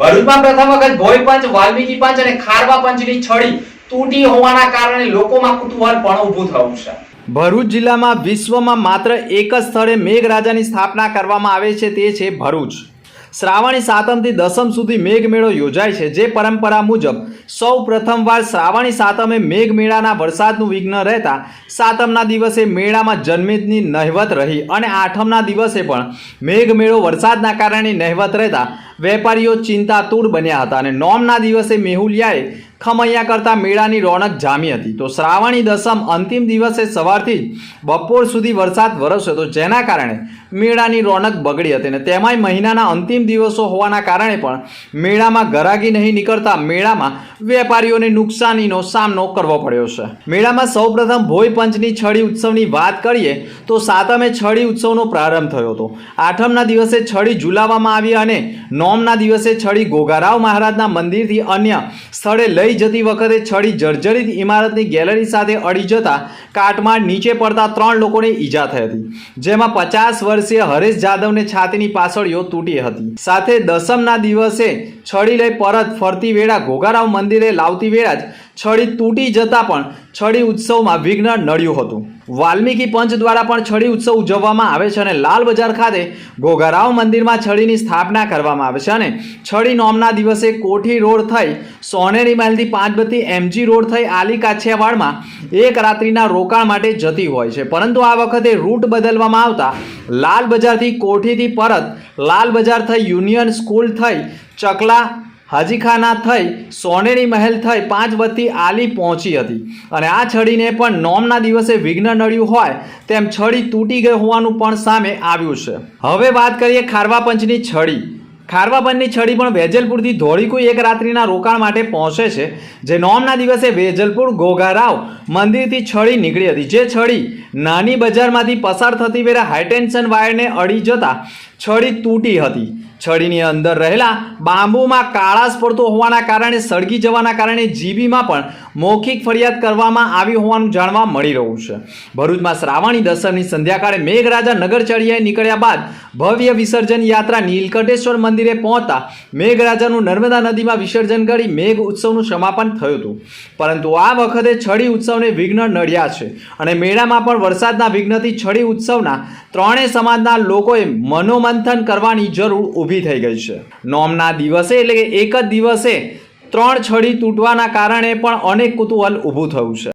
ભરૂચમાં પ્રથમ વખત ભોય પંચ, વાલ્મીકી પંચ અને ખારવા પંચની છડી તૂટી હોવાના કારણે લોકોમાં કુતૂહલ પણ ઊભું થયું છે. ભરૂચ જિલ્લામાં વિશ્વમાં માત્ર એક જ સ્થળે મેઘરાજાની સ્થાપના કરવામાં આવે છે, તે છે ભરૂચ. શ્રાવણી સાતમથી દસમ સુધી મેઘમેળો યોજાય છે. જે પરંપરા મુજબ, સૌ પ્રથમવાર શ્રાવણી સાતમે મેઘમેળાના વરસાદનું વિઘ્ન રહેતા સાતમના દિવસે મેળામાં જન્મેજની નહેવત રહી અને આઠમના દિવસે પણ મેઘમેળો વરસાદના કારણે નહેવત રહેતા વેપારીઓ ચિંતાતુર બન્યા હતા અને નોમના દિવસે મેહુલિયાએ ખમૈયા કરતા મેળાની રોનક જામી હતી. તો શ્રાવણી દસમ અંતિમ દિવસે સવારથી બપોર સુધી વરસાદ વરસ્યો હતો, જેના કારણે મેળાની રોનક બગડી હતી અને તેમાંય મહિનાના અંતિમ દિવસો હોવાના કારણે પણ મેળામાં ગરાગી નહીં નીકળતા મેળામાં વેપારીઓને નુકસાનીનો સામનો કરવો પડ્યો છે. મેળામાં સૌપ્રથમ ભોય પંચની છડી ઉત્સવની વાત કરીએ તો સાતમે છડી ઉત્સવનો પ્રારંભ થયો હતો. આઠમના દિવસે છડી ઝુલાવવામાં આવી અને નોમના દિવસે છડી ગોગારાવ મહારાજના મંદિરથી અન્ય સ્થળે લઈ જતી વખતે છડી જર્જરિત ઇમારતની ગેલેરી સાથે અડી જતા કાટમાળ નીચે પડતા ત્રણ લોકોને ઈજા થઈ હતી, જેમાં પચાસ વર્ષીય હરેશ જાદવને છાતીની પાછળીઓ તૂટી હતી. સાથે દસમના દિવસે છડી લઈ પરત ફરતી વેળા ઘોઘારાવ મંદિરે લાવતી વેળા જ છડી તૂટી જતા પણ છડી ઉત્સવમાં વિઘ્ન નડ્યું હતું. વાલ્મીકી પંચ દ્વારા પણ છડી ઉત્સવ ઉજવવામાં આવે છે અને લાલ બજાર ખાતે ઘોઘારાવ મંદિરમાં છડીની સ્થાપના કરવામાં આવે છે અને છડી નોમના દિવસે કોઠી રોડ થઈ સોનેરી મહેલથી પાંચબત્તી એમજી રોડ થઈ આલી કાછિયાવાડમાં એક રાત્રિના રોકાણ માટે જતી હોય છે. પરંતુ આ વખતે રૂટ બદલવામાં આવતા લાલ બજારથી કોઠીથી પરત લાલ બજાર થઈ યુનિયન સ્કૂલ થઈ ચકલા, હાજીખાના થઈ, સોનેરી મહેલ થઈ, પાંચ બત્તી આલી પહોંચી હતી. અને આ છડીને પણ નોમના દિવસે વિઘ્ન નડ્યું હોય, તેમ છડી તૂટી ગઈ હોવાનું પણ સામે આવ્યું છે. હવે વાત કરીએ ખારવા પંચની છડી. ખારવા પંચની છડી પણ વેજલપુરથી ધોળીકુઈ એક રાત્રિના રોકાણ માટે પહોંચે છે, જે નોમના દિવસે વેજલપુર ગોગારાવ મંદિરથી છડી નીકળી હતી. જે છડી નાની બજારમાંથી પસાર થતી વેળા હાઈટેન્શન વાયરને અડી જતા છડી તૂટી હતી. છડીની અંદર રહેલા બાંબુમાં કાળાશ પડતો હોવાના કારણે, સળગી જવાના કારણે જીબીમાં પણ મૌખિક ફરિયાદ કરવામાં આવી હોવાનું જાણવા મળી રહ્યું છે. ભરૂચમાં શ્રાવણી દસરની સંધ્યાકાળે મેઘરાજા નગરચર્યાએ નીકળ્યા બાદ ભવ્ય વિસર્જન યાત્રા નીલકંઠેશ્વર મંદિરે પહોંચતા મેઘરાજાનું નર્મદા નદીમાં વિસર્જન કરી મેઘ ઉત્સવનું સમાપન થયું હતું. પરંતુ આ વખતે છડી ઉત્સવને વિઘ્ન નડ્યા છે અને મેળામાં પણ વરસાદના વિઘ્નથી છડી ઉત્સવના ત્રણેય સમાજના લોકોએ મનોમંથન કરવાની જરૂર ઊભી થઈ ગઈ છે. નોમના દિવસે એટલે કે એક જ દિવસે ત્રણ છડી તૂટવાના કારણે પણ અનેક કુતૂહલ ઊભું થયું છે.